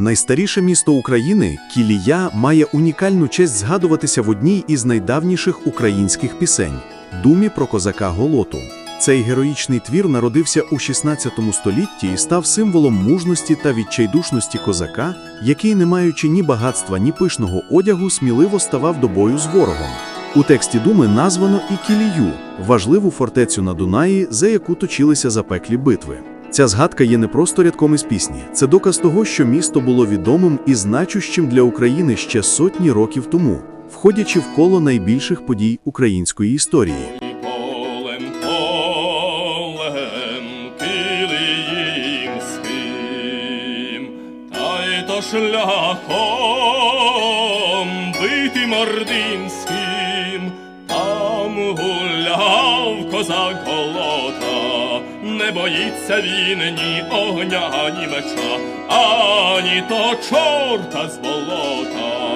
Найстаріше місто України, Кілія, має унікальну честь згадуватися в одній із найдавніших українських пісень Думі про козака Голоту. Цей героїчний твір народився у 16 столітті і став символом мужності та відчайдушності козака, який, не маючи ні багатства, ні пишного одягу, сміливо ставав до бою з ворогом. У тексті думи названо і Кілію, важливу фортецю на Дунаї, за яку точилися запеклі битви. Ця згадка є не просто рядком із пісні, це доказ того, що місто було відомим і значущим для України ще сотні років тому, входячи в коло найбільших подій української історії. Шляхом битим ординським, там гуляв козак голота, не боїться він ні огня, ні меча, ані то чорта з болота.